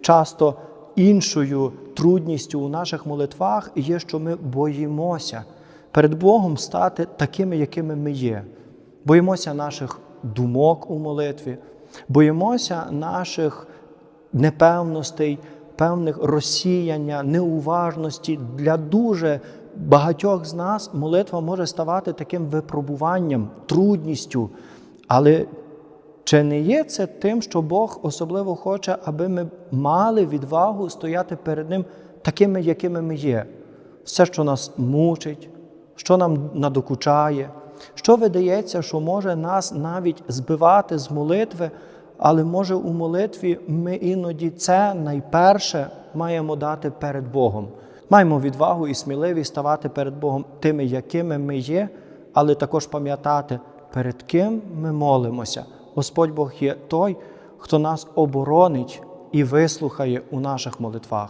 Часто іншою трудністю у наших молитвах є, що ми боїмося перед Богом стати такими, якими ми є. Боїмося наших думок у молитві, боїмося наших непевностей, певних розсіяння, неуважності. Для дуже багатьох з нас молитва може ставати таким випробуванням, трудністю. Але чи не є це тим, що Бог особливо хоче, аби ми мали відвагу стояти перед Ним такими, якими ми є? Все, що нас мучить, що нам надокучає, що видається, що може нас навіть збивати з молитви, але може у молитві ми іноді це найперше маємо дати перед Богом. Маємо відвагу і сміливість ставати перед Богом тими, якими ми є, але також пам'ятати, перед ким ми молимося. Господь Бог є той, хто нас оборонить і вислухає у наших молитвах.